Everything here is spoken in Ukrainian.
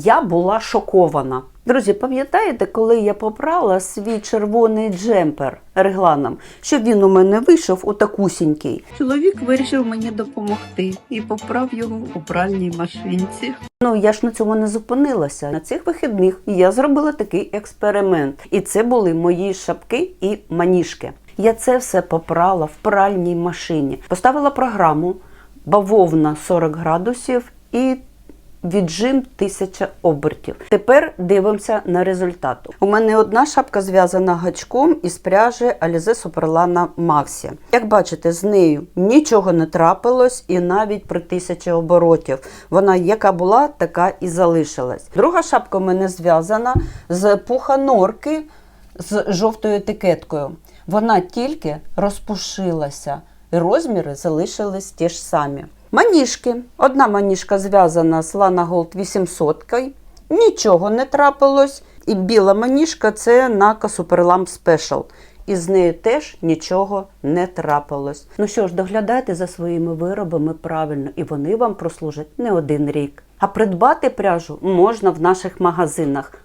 Я була шокована. Друзі, пам'ятаєте, коли я попрала свій червоний джемпер регланом, щоб він у мене вийшов отакусінький? Чоловік вирішив мені допомогти і поправ його у пральній машинці. Ну я ж на цьому не зупинилася. На цих вихідних я зробила такий експеримент, і це були мої шапки і маніжки. Я це все попрала в пральній машині, поставила програму бавовна 40 градусів і віджим 1000 обертів. Тепер дивимося на результат. У мене одна шапка зв'язана гачком із пряжі Alize Superlana Maxi. Як бачите, з нею нічого не трапилось, і навіть при 1000 оборотів вона яка була, така і залишилась. Друга шапка у мене зв'язана з пуха норки з жовтою етикеткою. Вона тільки розпушилася, розміри залишились ті ж самі. Маніжки. Одна маніжка зв'язана з Lana Gold 800, нічого не трапилось. І біла маніжка це Naka Superlamp Special. І з нею теж нічого не трапилось. Ну що ж, доглядайте за своїми виробами правильно, і вони вам прослужать не один рік. А придбати пряжу можна в наших магазинах.